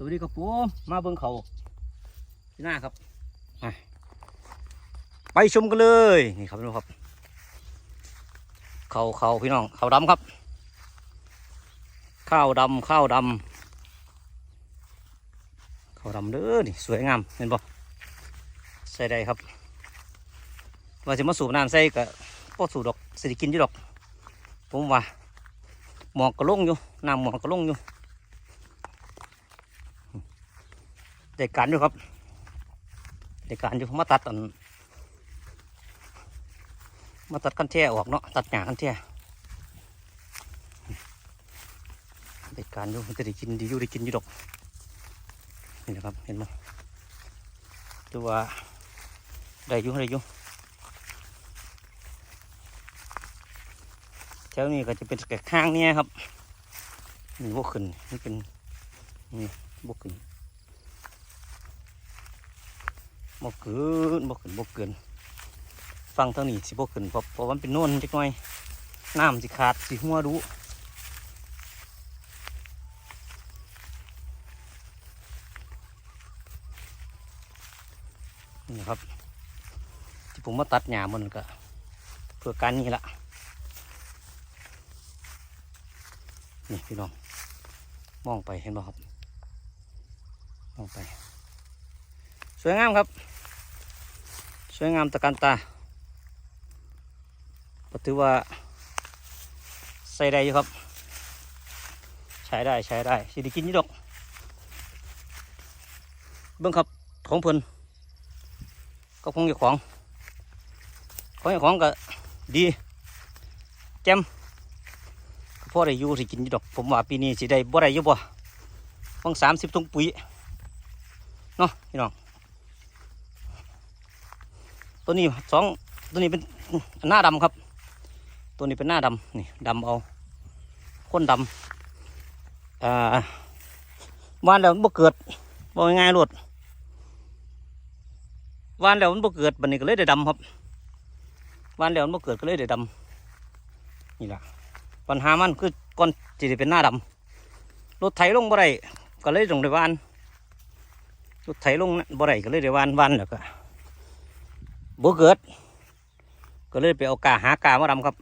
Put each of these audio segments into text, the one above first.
สวัสดีครับผมมาเบิ่งเขาที่หน้าครับ ไปชมกันเลยนี่ครับน้องครับ เขาเขาพี่น้องเขาดำครับ ข้าวดำข้าวดำข้าวดำเด้อนี่สวยงามเห็นบ่ใส่ได้ครับว่าจะมาสูบน้ำใส่ก็พอสูบดอกสิกินอยู่ดอก ผมว่าหมอกก็ลงอยู่น้ำหมอกก็ลงอยู่ ได้กการอยู่ครับได้กการอยู่มาตัดอันมาตัดกันแท่ออกเนาะตัดหญ้ากันแท่ได้กการอยู่มันจะได้กินดีอยู่ได้กินอยู่ดอกนี่นะครับเห็นไหมตัวได้ยู่งได้ยู่งแถวนี้ก็จะเป็นแก่ข้างเนี่ยครับนี่บกขึ้นนี่เป็นนี่บกขึ้น บ่เกินบ่ขึ้นบ่เกินฟังทางนี้สิบ่ขึ้นเพราะเพราะมันเป็นโน่นจักหน่อยน้ำสิขาดสิหัวรู้นี่ครับ ที่ผมมาตัดหญ้ามันก็เพื่อการนี้ละนี่พี่น้องมองไปเห็นบ่ครับมองไป สวยงามครับ สวยงามตะการตาก็ถือว่า ใส่ได้อยู่ครับ ใช้ได้ใช้ได้สิได้กินยี่ดอกเบิ้งครับของเพิ่นก็ของเจ้าของ ของเจ้าของก็ดีแจ่มก็พอได้อยู่สิกินยี่ดอก ผมว่าปีนี้สิได้บ่ได้อยู่บ่ฟังสามสิบตุงปุ๋ยเนาะพี่น้อง ตัวนี้สองตัวนี้เป็นหน้าดำครับ ตัวนี้เป็นหน้าดำนี่ดำเอาข้นดำอ่าวานแล้วมันบ่เกิดบ่ง่ายๆรวดวานแล้วมันบ่เกิดบัดนี้ก็เลยได้ดำครับวานแล้วมันบ่เกิดก็เลยได้ดำนี่ล่ะปัญหามันคือก่อนจะได้เป็นหน้าดำรถไถลงบ่ได้ก็เลยลงได้วานรถไถลงบ่ได้ก็เลยได้วานวานแล้วก็ บ่เกิด ก็เลยไปเอากาหากามาดำครับ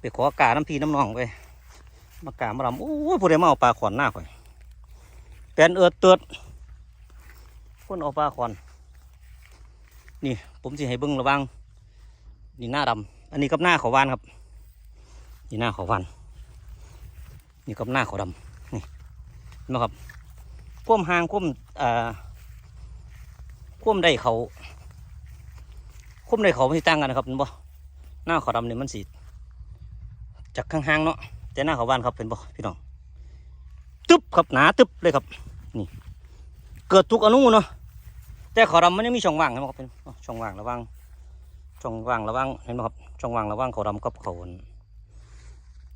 ไปขอกาน้ำพีน้ำนองไป มากามาดำโอ้ยผู้ใดมาเอาปลาขอนหน้าข่อยแปลนเอิดเตือดคนเอาปลาขอน นี่ผมสิให้เบิ้งระวังนี่หน้าดำอันนี้กับหน้าขาวานครับ นี่หน้าขาวานนี่กับหน้าขาดำนี่นไหมครับควมหางควมอ่าควมได้เขา คุ้มในเขาไม่ต่างกันนะครับเห็นบ่หน้าเขาดำเนี่ยมันสีจากข้างๆเนาะแต่หน้าเขาบ้านครับเป็นบ่พี่น้องตึ๊บครับหนาตึ๊บเลยครับนี่เกิดทุกอนุเนาะแต่เขาดำมันยังมีช่องว่างเห็นบ่ครับเป็นช่องว่างระว่างช่องว่างระว่างเห็นบ่ครับช่องว่างระว่างเขาดำกับเขาอั่น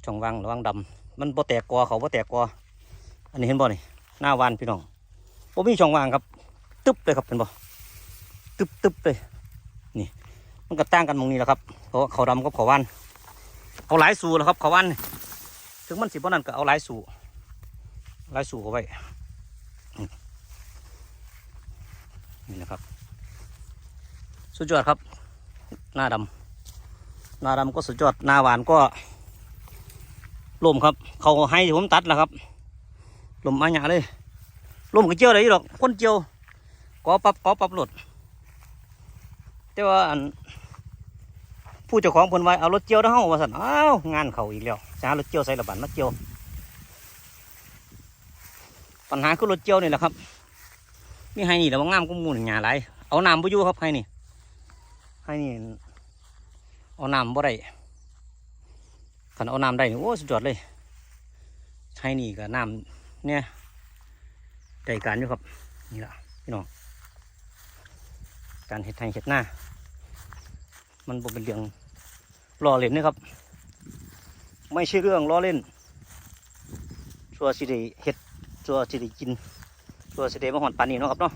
ช่องว่างระว่างดำมันบ่แตกกอเขาบ่แตกกออันนี้เห็นบ่นี่หน้าวานพี่น้องบ่มีช่องว่างครับตึ๊บเลยครับเป็นบ่ตึ๊บตึ๊บเลย มันก็ต่างกันตรงนี้แหละครับเพราะเขาดำกับเขาวันเอาหลายสูแล้วครับเขาวันถึงมันสิบวันนั้นก็เอาหลายสูหลายสูเขาไว้นี่นะครับ สุดยอดครับ หน้าดำหน้าดำก็สุดยอดหน้าหวานก็ลมครับเขาให้ผมตัดแล้วครับลมมาหยาเลยลมก็เจียวเลยหรอกคนเจียวก็ปรับก็ปรับหลด แต่ว่าอันผู้เจ้าของเพิ่นว่าเอารถเกี่ยวเด้อเฮาว่าซั่นอ้าวงานเขาอีกแล้วจะหารถเกี่ยวใส่ระบันมาเกี่ยว ปัญหาคือรถเกี่ยวนี่แหละครับมีให้นี่แล้วว่างามก็มูลหญ้าหลายเอาน้ำบ่อยู่ครับให้นี่ให้นี่เอาน้ำบ่ได้คันเอาน้ำได้นี่โอ้สุดยอดเลยให้นี่ก็น้ำเนี่ยได้การอยู่ครับนี่แหละพี่น้อง การเห็ดไทยเห็ดหน้า มันบ่เป็นเรื่องล้อเล่นนะครับ ไม่ใช่เรื่องล้อเล่นชัวสิได้เห็ดชัวสิได้กินชัวสิได้มาหอนปานนี้เนาะครับเนาะ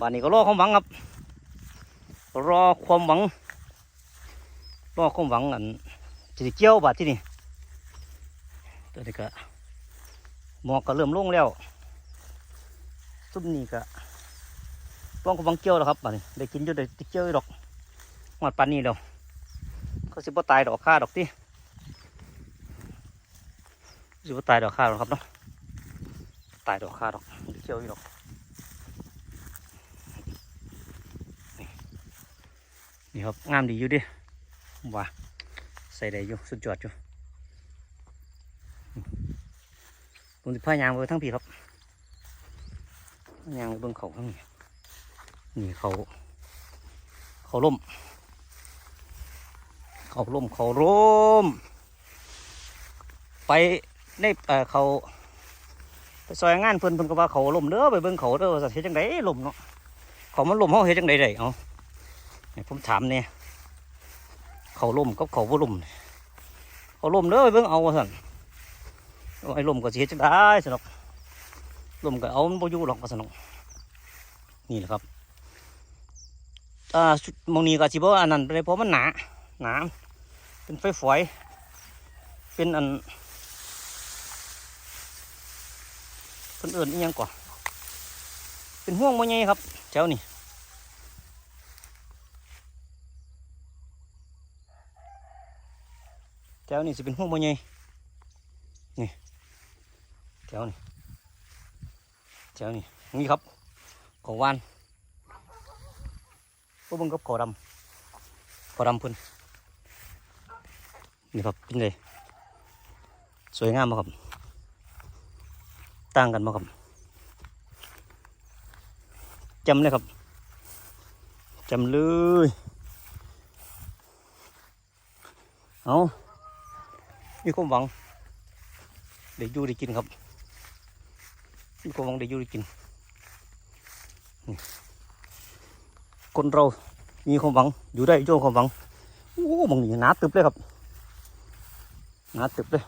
บานนี้ก็รอความหวังครับ รอความหวัง รอความหวังอันสิได้เกี่ยวบาดที่นี่ตอนนี้ก็หมอกก็เริ่มลงแล้วซุ่มนี่ก็ ต้องกำลังเกียวแล้วครับบัดนี้ได้กินอยู่ได้ติเกียวอีดอกหมดปานนี้แล้วเขาสิบ่ตายดอกค่าดอกติสิบ่ตายดอกค่าดอกครับเนาะตายดอกค่าดอกได้เกียวอยู่ดอกนี่ครับงามดีอยู่ดิว่าใส่ได้อยู่สุดยอดอยู่ผมจะพายางไปทั้งพี่ครับยางไปเบิ่งเขาทั้งนี้ นี่เขา เขาล่ม เขาล่มเขาล่ม ไปในเอ่อเขาไปซอยงานเพิ่นเพิ่นก็ว่าเขาล่มเด้อไปเบิ่งเขาเด้อว่าสัตว์เฮ็ดจังไดล่มเนาะเขามันล่มเฮาเฮ็ดจังไดได้เอาผมถามเนี่ยเขาล่มกับเขาบ่ล่มเขาล่มเด้อไปเบิ่งเอาว่าซั่นไอ้ล่มก็สิเฮ็ดจังได้สนุกล่มก็เอามันบ่อยู่หรอกว่าสนุกนี่แหละครับ อ่าชุดมองนี้ก็สิบ่อันนั้นไปเลยเพราะมันหนาหนาเป็นไฟฝอย เป็นอันเพิ่นเอิ้นอียังก่อนเป็นห่วงบ่ใหญ่ครับแถวนี้แถวนี้สิเป็นห่วงบ่ใหญ่แถวนี้แถวนี้นี่ครับของวาน ก็บังกับขอดำขอดำพิ่นนี่ครับเป็นไงสวยงามมากครับต่างกันมากครับจำเลยครับจำเลยเอามีความหวังเดี๋ยวอยู่ได้กินครับมีความหวังเดี๋ยวอยู่ได้กิน คนเรามีความหวังอยู่ได้ย่อความหวังโอ้บางนี่หนาตึบเลยครับหนาตึบเลย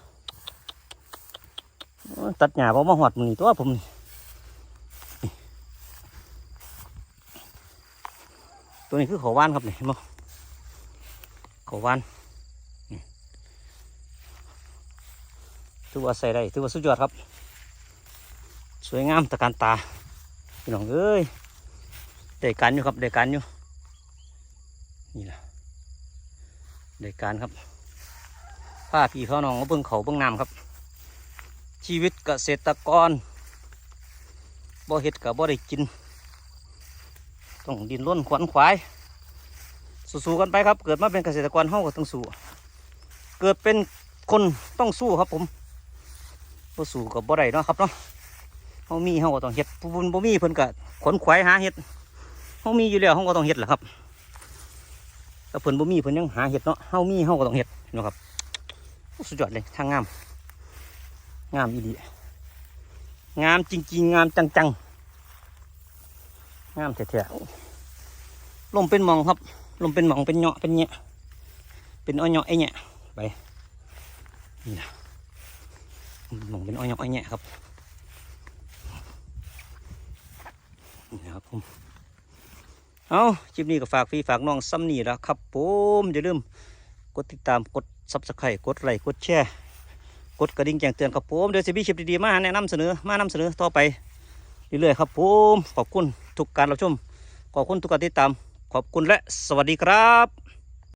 ตัดหญ้าเพราะมาหอดมือนี่ตัวผมนี่ตัวนี้คือขาวานครับนี่เห็นบ่เขาวานถือว่าใส่ได้ถือว่าสุดยอดครับ สวยงามตะการตาพี่น้องเอ้ย ได้การอยู่ครับได้การอยู่นี่แหละได้การครับผ้าพี่เขาน้องมาเบิ้งเขาเบิ้งน้ำครับ ชีวิตเกษตรกรบ่เห็ดกับบ่ได้กินต้องดินล้นขวนขวาย สู้ๆกันไปครับ เกิดมาเป็นเกษตรกรเฮาก็ต้องสู้เกิดเป็นคนต้องสู้ครับผมบ่สู้กับบ่ได้เนาะครับเนาะเฮามีเฮาก็ต้องเฮ็ดผู้บุญบ่มีเพิ่นก็ขนขวายหาเฮ็ด เฮามีอยู่แล้วเฮาก็ต้องเฮ็ดแหละครับถ้าเพิ่นบ่มีเพิ่นยังหาเฮ็ดเนาะเฮามีเฮาก็ต้องเฮ็ดนะครับสุดยอดเลยทางงาม งามอีหลีงามจริงๆ งามจังๆ งามแท้ๆลมเป็นหมองครับ ลมเป็นหมองเป็นเหาะเป็นแหยะเป็นอ้อยเหาะไอ้แหยะไปนี่นะหมองเป็นอ้อยอ้อยแงะครับนี่นะครับผม เอาคลิปนี้ก็ฝากพี่ฝากน้องซ้ำนี่แล้วครับผมอย่าลืมกดติดตามกดซับสไครต์กดไลค์กดแชร์กดกระดิ่งแจ้งเตือนครับผมเดี๋ยวจะมีคลิปดีๆมาแนะนำเสนอมานำเสนอต่อไปเรื่อยๆครับผมขอบคุณทุกการรับชมขอบคุณทุกการติดตาม ขอบคุณและสวัสดีครับ